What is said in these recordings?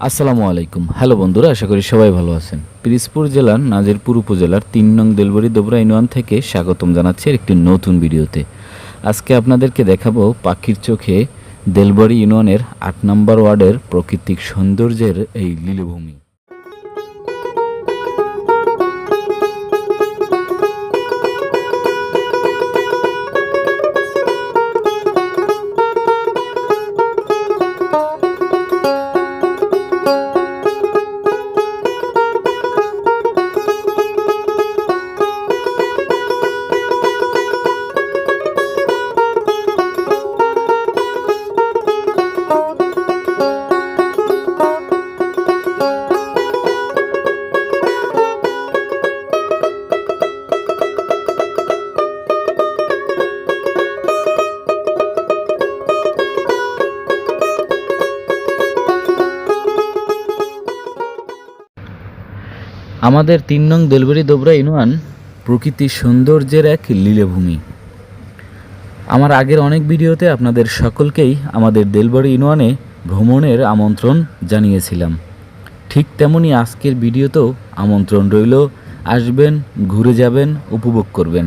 আসসালামু আলাইকুম। হ্যালো বন্ধুরা, আশা করি সবাই ভালো আছেন। পিরিজপুর জেলার নাজিরপুর উপজেলার তিন নং দেলবরি দোবরা ইউনিয়ন থেকে স্বাগতম জানাচ্ছি একটি নতুন ভিডিওতে। আজকে আপনাদেরকে দেখাবো পাখির চোখে দেলবরি ইউনিয়নের আট নম্বর ওয়ার্ডের প্রাকৃতিক সৌন্দর্যের এই লীলভূমি। আমাদের তিন নং দেলবরি দোবরা ইউনিয়ন প্রকৃতির সৌন্দর্যের এক লীলভূমি। আমার আগের অনেক ভিডিওতে আপনাদের সকলকেই আমাদের দেলবাড়ি ইউনিয়নে ভ্রমণের আমন্ত্রণ জানিয়েছিলাম। ঠিক তেমনই আজকের ভিডিওতেও আমন্ত্রণ রইল। আসবেন, ঘুরে যাবেন, উপভোগ করবেন।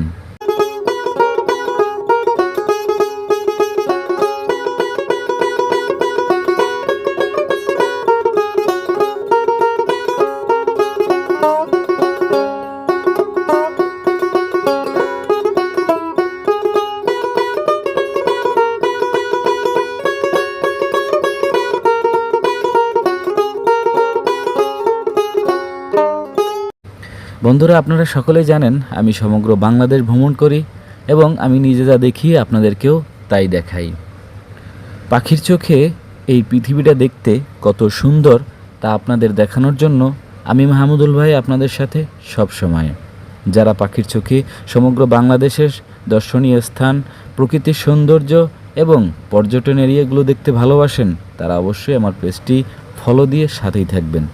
বন্ধুরা, আপনারা সকলেই জানেন, আমি সমগ্র বাংলাদেশ ভ্রমণ করি এবং আমি নিজে যা দেখি আপনাদেরকেও তাই দেখাই। পাখির চোখে এই পৃথিবীটা দেখতে কত সুন্দর তা আপনাদের দেখানোর জন্য আমি মাহমুদুল ভাই আপনাদের সাথে সব সময়। যারা পাখির চোখে সমগ্র বাংলাদেশের দর্শনীয় স্থান, প্রকৃতির সৌন্দর্য এবং পর্যটন এরিয়াগুলো দেখতে ভালোবাসেন, তারা অবশ্যই আমার পেজটি ফলো দিয়ে সাথেই থাকবেন।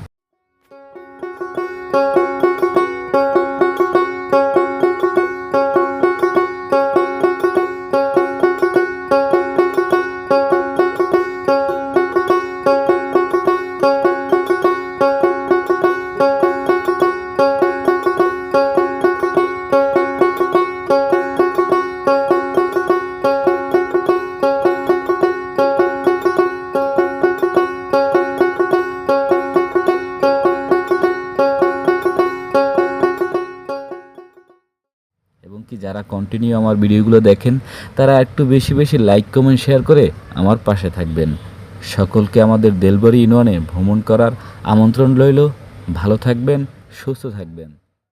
কি যারা কন্টিনিউ আমার ভিডিওগুলো দেখেন, তারা একটু বেশি বেশি লাইক কমেন্ট শেয়ার করে আমার পাশে থাকবেন। সকলকে আমাদের দেলবরি ইউনিয়নে ভ্রমণ করার আমন্ত্রণ রইল। ভালো থাকবেন, সুস্থ থাকবেন।